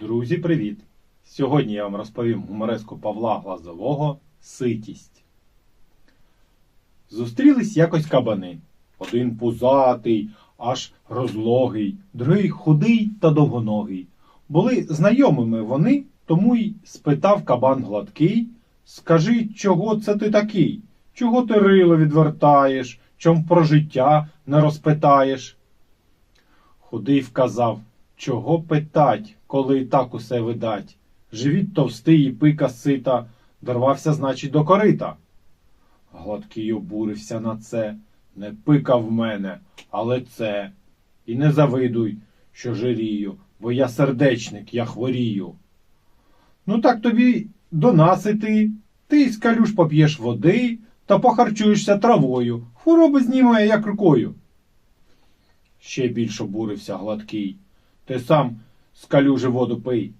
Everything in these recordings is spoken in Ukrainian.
Друзі, привіт! Сьогодні я вам розповім гумореску Павла Глазового Ситість. Зустрілись якось кабани. Один пузатий, аж розлогий, другий худий та довгоногий. Були знайомими вони, тому й спитав кабан гладкий Скажи, чого це ти такий? Чого ти рило відвертаєш, чом про життя не розпитаєш? Худий вказав, чого питать, коли і так усе видать. Живіт товстий і пика сита, дорвався, значить, до корита. Гладкий обурився на це, не пика в мене, але це. І не завидуй, що жирію, бо я сердечник, я хворію. Ну так тобі до нас іти, ти з калюш поп'єш води та похарчуєшся травою, хвороби знімає як рукою. Ще більш обурився гладкий. Ти сам з воду пий.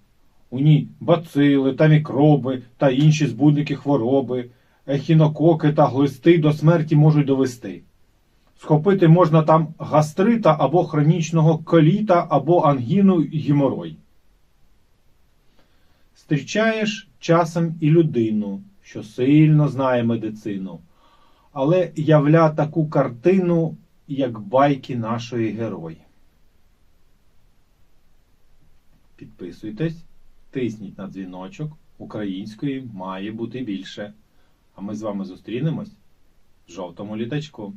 У ній бацили та мікроби та інші збудники хвороби, ехінококи та глисти до смерті можуть довести. Схопити можна там гастрита або хронічного коліта, або ангіну й геморой. Зустрічаєш часом і людину, що сильно знає медицину, але явля таку картину, як байки нашої герої. Підписуйтесь, тисніть на дзвіночок. Української має бути більше. А ми з вами зустрінемось в жовтому літачку.